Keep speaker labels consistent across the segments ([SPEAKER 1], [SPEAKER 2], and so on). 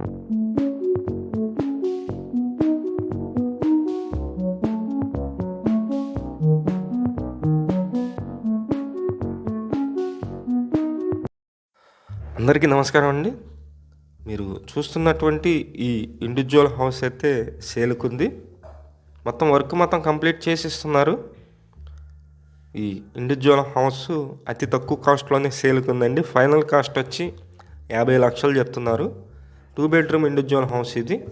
[SPEAKER 1] అందరికీ నమస్కారం అండి. మీరు చూస్తున్నటువంటి ఈ ఇండివిజువల్ హౌస్ అయితే సేలుకుంది. మొత్తం వర్క్ మొత్తం కంప్లీట్ చేసిస్తున్నారు. ఈ ఇండివిజువల్ హౌస్ అతి తక్కువ కాస్ట్లోనే సేల్కుందండి. ఫైనల్ కాస్ట్ వచ్చి యాభై లక్షలు చెప్తున్నారు. టూ బెడ్రూమ్ ఇండివిజువల్ హౌస్ ఇది.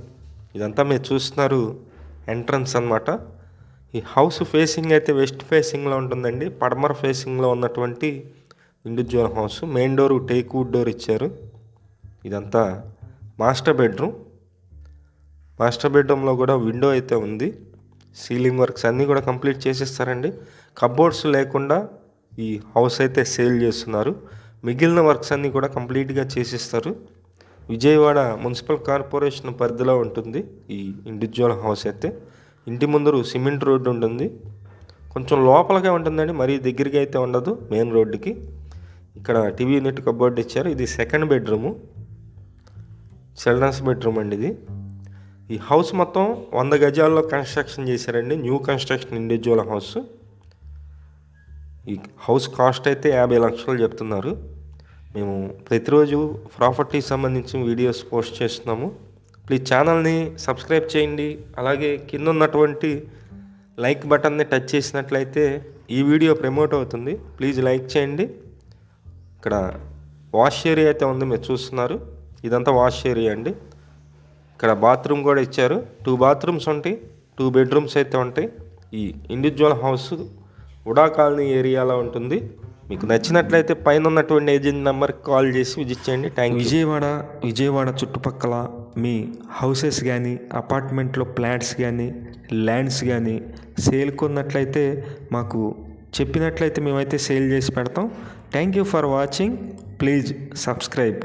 [SPEAKER 1] ఇదంతా మీరు చూస్తున్నారు ఎంట్రన్స్ అన్నమాట. ఈ హౌస్ ఫేసింగ్ అయితే వెస్ట్ ఫేసింగ్లో ఉంటుందండి. పడమర ఫేసింగ్లో ఉన్నటువంటి individual house. Main door teak wood door ఇచ్చారు. ఇదంతా మాస్టర్ బెడ్రూమ్. మాస్టర్ బెడ్రూమ్లో కూడా విండో అయితే ఉంది. సీలింగ్ వర్క్స్ అన్నీ కూడా కంప్లీట్ చేసేస్తారండి. కబోర్డ్స్ లేకుండా ఈ హౌస్ అయితే సేల్ చేస్తున్నారు. మిగిలిన వర్క్స్ అన్నీ కూడా కంప్లీట్గా చేసేస్తారు. విజయవాడ మున్సిపల్ కార్పొరేషన్ పరిధిలో ఉంటుంది ఈ ఇండివిజువల్ హౌస్ అయితే. ఇంటి ముందరు సిమెంట్ రోడ్డు ఉంటుంది. కొంచెం లోపలగా ఉంటుందండి మరీ దగ్గరికి అయితే ఉండదు మెయిన్ రోడ్డుకి. ఇక్కడ టీవీ యూనిట్ కబోర్డ్ ఇచ్చారు. ఇది సెకండ్ బెడ్రూము. చిల్డ్రన్స్ బెడ్రూమ్ అండి ఇది. ఈ హౌస్ మొత్తం వంద గజాల్లో కన్స్ట్రక్షన్ చేశారండి. New construction individual house. ఈ హౌస్ కాస్ట్ అయితే యాభై లక్షలు చెప్తున్నారు. మేము ప్రతిరోజు ప్రాపర్టీ సంబంధించిన వీడియోస్ పోస్ట్ చేస్తున్నాము. ప్లీజ్ ఛానల్ని సబ్స్క్రైబ్ చేయండి. అలాగే కింద ఉన్నటువంటి లైక్ బటన్ని టచ్ చేసినట్లయితే ఈ వీడియో ప్రమోట్ అవుతుంది. ప్లీజ్ లైక్ చేయండి. ఇక్కడ వాష్ ఏరియా అయితే ఉంది మీరు చూస్తున్నారు. ఇదంతా వాష్ ఏరియా అండి. ఇక్కడ బాత్రూమ్ కూడా ఇచ్చారు. టూ బాత్రూమ్స్ ఉంటాయి టూ బెడ్రూమ్స్ అయితే ఉంటాయి. ఈ ఇండివిజువల్ హౌస్ ఉడా కాలనీ ఏరియాలో ఉంటుంది. మీకు నచ్చినట్లయితే పైన ఉన్నటువంటి ఏజెంట్ నెంబర్కి కాల్ చేసి విజిట్ చేయండి. థ్యాంక్
[SPEAKER 2] విజయవాడ విజయవాడ చుట్టుపక్కల మీ హౌసెస్ కానీ అపార్ట్మెంట్లో ప్లాట్స్ కానీ ల్యాండ్స్ కానీ సేల్ కొన్నట్లయితే మాకు చెప్పినట్లయితే మేమైతే సేల్ చేసి పెడతాం. Thank you for watching please subscribe